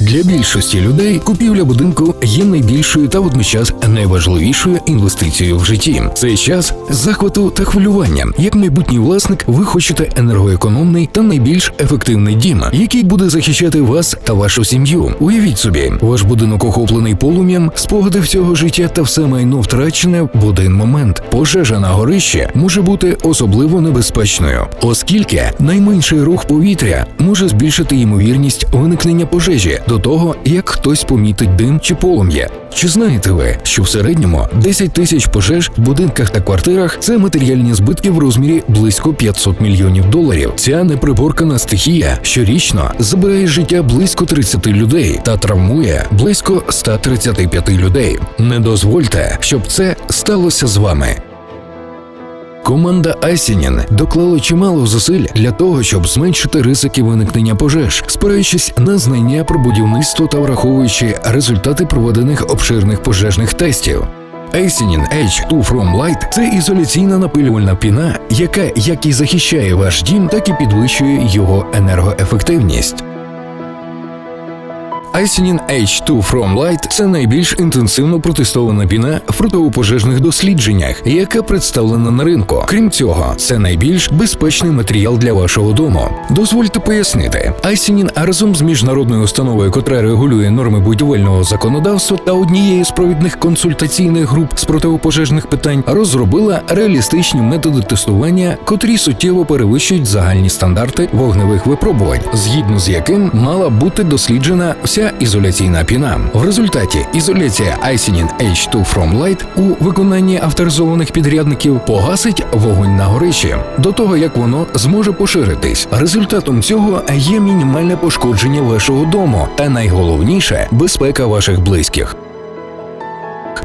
Для більшості людей купівля будинку є найбільшою та водночас найважливішою інвестицією в житті. Цей час захвату та хвилювання. Як майбутній власник, ви хочете енергоекономний та найбільш ефективний дім, який буде захищати вас та вашу сім'ю. Уявіть собі, ваш будинок охоплений полум'ям, спогади всього життя та все майно втрачене в один момент. Пожежа на горищі може бути особливо небезпечною, оскільки найменший рух повітря може збільшити ймовірність виникнення пожежі до того, як хтось помітить дим чи полум'я. Чи знаєте ви, що в середньому 10 тисяч пожеж в будинках та квартирах це матеріальні збитки в розмірі близько 500 мільйонів доларів? Ця неприборкана стихія щорічно забирає життя близько 30 людей та травмує близько 135 людей. Не дозвольте, щоб це сталося з вами. Команда Айсінін доклала чимало зусиль для того, щоб зменшити ризики виникнення пожеж, спираючись на знання про будівництво та враховуючи результати проведених обширних пожежних тестів. Айсінін H2 From Light – це ізоляційна напилювальна піна, яка як і захищає ваш дім, так і підвищує його енергоефективність. Айсінін H2 From Light – це найбільш інтенсивно протестована піна в протипожежних дослідженнях, яка представлена на ринку. Крім цього, це найбільш безпечний матеріал для вашого дому. Дозвольте пояснити, Айсінін разом з міжнародною установою, котра регулює норми будівельного законодавства та однією з провідних консультаційних груп з протипожежних питань, розробила реалістичні методи тестування, котрі суттєво перевищують загальні стандарти вогневих випробувань, згідно з яким мала бути досліджена вся ізоляційна піна. В результаті ізоляція Icinin H2 From Light у виконанні авторизованих підрядників погасить вогонь на горищі до того, як воно зможе поширитись. Результатом цього є мінімальне пошкодження вашого дому, та найголовніше безпека ваших близьких.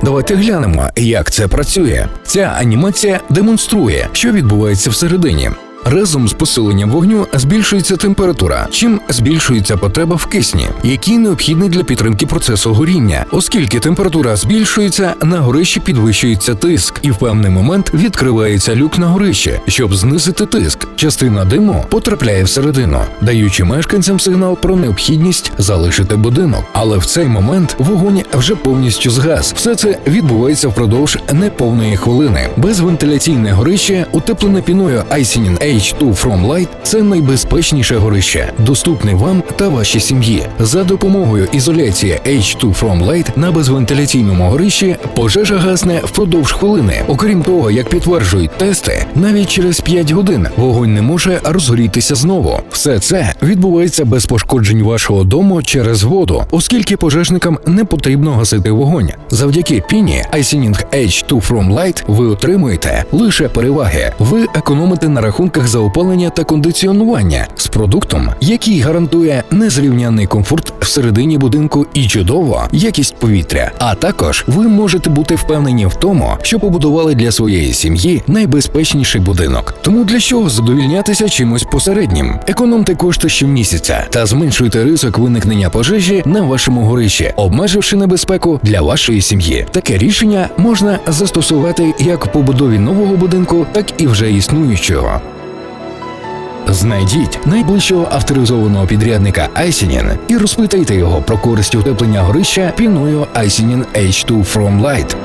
Давайте глянемо, як це працює. Ця анімація демонструє, що відбувається всередині. Разом з посиленням вогню збільшується температура, чим збільшується потреба в кисні, який необхідний для підтримки процесу горіння, оскільки температура збільшується, на горищі підвищується тиск, і в певний момент відкривається люк на горище, щоб знизити тиск. Частина диму потрапляє всередину, даючи мешканцям сигнал про необхідність залишити будинок. Але в цей момент вогонь вже повністю згас. Все це відбувається впродовж неповної хвилини. Безвентиляційне горище, утеплене піною Айсінін H2 From Light – це найбезпечніше горище, доступне вам та вашій сім'ї. За допомогою ізоляції H2 From Light на безвентиляційному горищі пожежа гасне впродовж хвилини. Окрім того, як підтверджують тести, навіть через 5 годин вогонь не може розгорітися знову. Все це відбувається без пошкоджень вашого дому через воду, оскільки пожежникам не потрібно гасити вогонь. Завдяки піні Icing H2 From Light ви отримуєте лише переваги. Ви економите на рахунках за опалення та кондиціонування з продуктом, який гарантує незрівнянний комфорт всередині будинку і чудово якість повітря. А також ви можете бути впевнені в тому, що побудували для своєї сім'ї найбезпечніший будинок. Тому для чого задовільнятися чимось посереднім? Економте кошти щомісяця та зменшуйте ризик виникнення пожежі на вашому горищі, обмеживши небезпеку для вашої сім'ї. Таке рішення можна застосувати як в побудові нового будинку, так і вже існуючого. Знайдіть найближчого авторизованого підрядника Айсінін і розпитайте його про користь утеплення горища піною Айсінін H2 From Light.